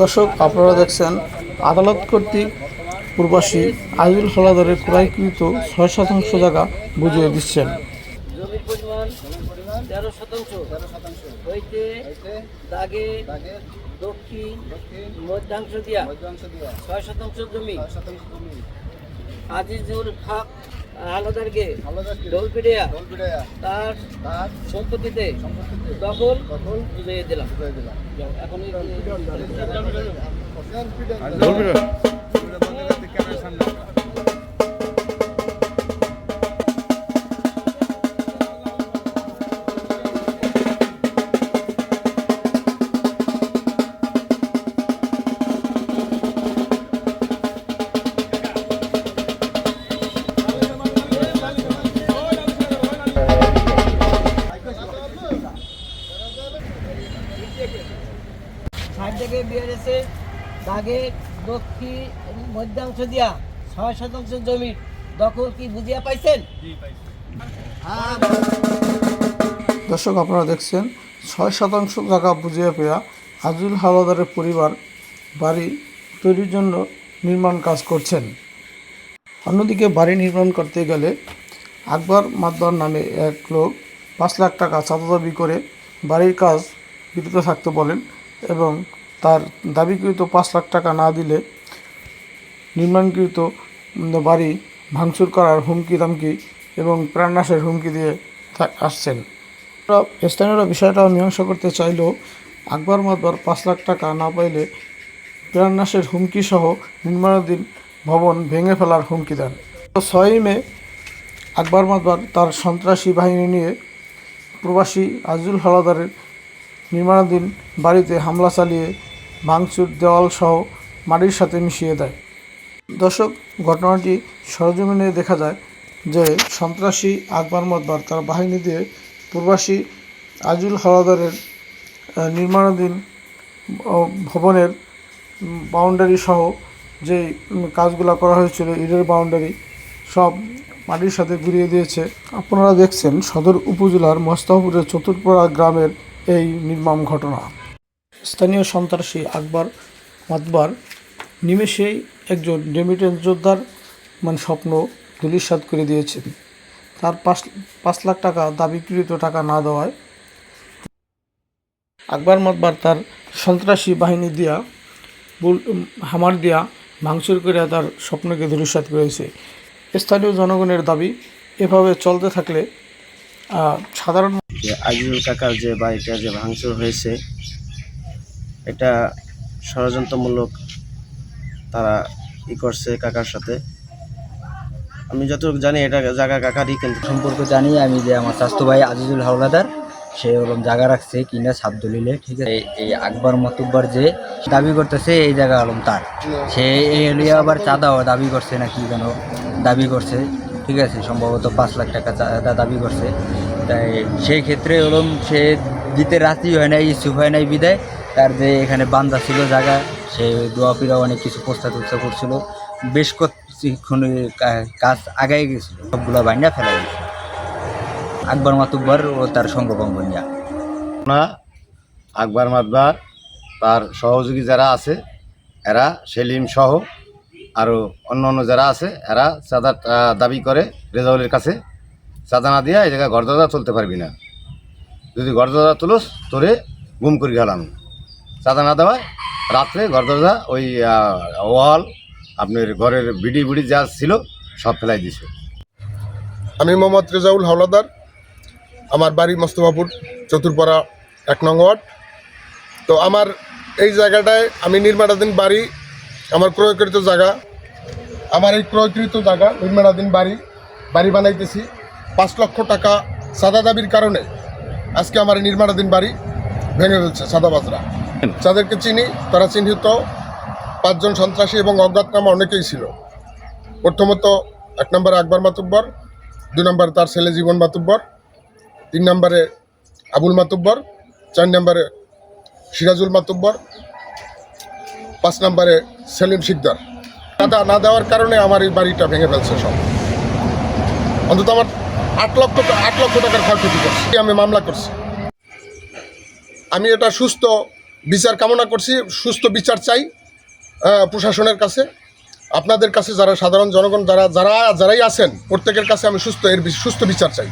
দর্শক আপনারা দেখছেন আদালত কর্তৃক প্রবাসী আইজুল হলাদারের ক্রয়কৃত ছয় শতাংশ জায়গা বুঝিয়ে দিচ্ছেন। জমির তেরো শতাংশ। হইতে দাগে দক্ষিণ মধ্যাংশ দিয়া। ছয় শতাংশ জমি। আজিজুল হক আলাদারকে ডোলপিডিয়া তার সম্পত্তিতে দখল বুঝিয়ে দিলাম। এখন এই- ষাট থেকে বিয়ারেছে দাগে দক্ষিণ মধ্যাংশ দিয়া ছয় শতাংশ জমির দখল কি বুঝিয়া পাইছেন? দর্শক আপনারা দেখছেন ছয় শতাংশ জায়গা বুঝিয়ে পেয়া আজুল হাওলাদারের পরিবার বাড়ি তৈরির জন্য নির্মাণ কাজ করছেন। অন্যদিকে বাড়ি নির্মাণ করতে গেলে আকবর মাতবার নামে এক লোক পাঁচ লাখ টাকা চাঁদা দাবি করে বাড়ির কাজ বিরত থাকতে বলেন। এবং তার দাবিকৃত পাঁচ লাখ টাকা না দিলে নির্মাণকৃত বাড়ি ভাঙচুর করার হুমকি দামকি এবং প্রাণনাশের হুমকি দিয়ে আসছেন। স্থানীয়রা বিষয়টা মীমাংসা করতে চাইলেও আকবর মাতবার পাঁচ লাখ টাকা না পাইলে প্রাণনাশের হুমকি সহ নির্মাণাধীন ভবন ভেঙে ফেলার হুমকি দেন। ছয়ই মে আকবর মাতবার তার সন্ত্রাসী বাহিনী নিয়ে প্রবাসী আজুল হালাদারের নির্মাণাধীন বাড়িতে হামলা চালিয়ে ভাঙচুর দেওয়ালসহ মাটির সাথে মিশিয়ে দেয়। দর্শক ঘটনাটি সরজমিনে দেখা যায় যে সন্ত্রাসী আকবর মতবার তার বাহিনী দিয়ে প্রবাসী আজুল হাওলাদারের আহ, নির্মাণাধীন ভবনের বাউন্ডারি সহ যে কাজগুলো করা হয়েছিল ইটের বাউন্ডারি সব মাটির সাথে ঘুরিয়ে দিয়েছে। আপনারা দেখছেন সদর উপজেলার মস্তাপুরের চতুর্পাড়া গ্রামের এই নির্মম ঘটনা। স্থানীয় সন্ত্রাসী আকবর মাতবার নিমেষেই একজন রেমিটেন্স যোদ্ধার মানে স্বপ্ন ধুলিস্বাদ করে দিয়েছেন। তার পাঁচ পাঁচ লাখ টাকা দাবিকৃত টাকা না দেওয়ায় আকবর মাতবার তার সন্ত্রাসী বাহিনী দিয়া হামার দিয়া ভাঙচুর করে তার স্বপ্নকে ধুলিস্বাদ করেছে। স্থানীয় জনগণের দাবি, এভাবে চলতে থাকলে সাধারণ যে আজিজুল কাকার যে বাড়িটা যে ভাঙচুর হয়েছে, এটা ষড়যন্ত্রমূলক তারা ই করছে কাকার সাথে। আমি যতটুকু জানি, এটা জায়গা কাকারই, কিন্তু সম্পর্ক জানি আমি যে আমার স্বাস্থ্য ভাই আজিজুল হাওলাদার, সে ওরকম জায়গা রাখছে কিনা সাত দলিলে ঠিক আছে? এই- আকবর মতুব্বর যে দাবি করতেছে, এই জায়গা হলাম তার। সে এই আবার চাঁদাও দাবি করছে নাকি যেন দাবি করছে। ঠিক আছে, সম্ভবত পাঁচ লাখ টাকা চাঁদা দাবি করছে। তাই সেই ক্ষেত্রে হলাম, সে দিতে রাজি হয় নাই, ইচ্ছুক হয় নাই বিদায়। তার যে এখানে বান্দা ছিল জায়গা সে দোয়াপিরা অনেক কিছু প্রস্তাব উৎসাহ করছিল। বেশ কিছুক্ষণ কা- কাজ আগাই গেছিল, সবগুলো বাইন্ডা ফেলা গেছে আকবর মাতুব্বর ও তার সঙ্গভঙ্গ নিয়ে। না, আকবর মাতবার তার সহযোগী যারা আছে, এরা সেলিম সহ আরও অন্য অন্য যারা আছে, এরা চাঁদা দাবি করে রেজাউলের কাছে। চাঁদা না দিয়া এই জায়গায় গড়দাদা তুলতে পারবি না। যদি গড়দাদা তুলোস, তোরে গুম করে গেলাম চাঁদা না দেওয়ায় রাত্রে গড়দাদা ওই ওয়াল, আপনার ঘরের বিডি বিডি যা ছিল, সব ফেলাই দিছে। আমি মোহাম্মদ রেজাউল হাওলাদার। আমার বাড়ি মোস্তফাপুর, চতুর্পাড়া, এক নং ওয়ার্ড। তো আমার এই জায়গাটায় আমি নির্মাণাধীন বাড়ি, আমার ক্রয়কৃত জায়গা। আমার এই ক্রয়কৃত জায়গা নির্মাণাধীন বাড়ি বাড়ি বানাইতেছি। পাঁচ লক্ষ টাকা সাদা দাবির কারণে আজকে আমার নির্মাণাধীন বাড়ি ভেঙে ফেলছে সাদাবাজরা। যাদেরকে চিনি, তারা চিহ্নিত। পাঁচজন সন্ত্রাসী এবং অজ্ঞাতনামা অনেকেই ছিল। প্রথমত এক নম্বরে আকবর মাতুব্বর, দুই নম্বরে তার ছেলে জীবন মাতুব্বর, তিন নম্বরে আবুল মাতুব্বর, চার নম্বরে সিরাজুল মাতুব্বর, পাঁচ নম্বরে সেলিম শিকদার। টাকা না দেওয়ার কারণে আমার এই বাড়িটা ভেঙে ফেলছে সব। অন্তত আমার আট লক্ষ আট লক্ষ টাকার ক্ষয়ক্ষতি করছে। আমি মামলা করছি। আমি এটা সুস্থ বিচার কামনা করছি, সুস্থ বিচার চাই প্রশাসনের কাছে, আপনাদের কাছে যারা সাধারণ জনগণ, যারা যারা যারাই আছেন, প্রত্যেকের কাছে আমি সুস্থ এর সুস্থ বিচার চাই।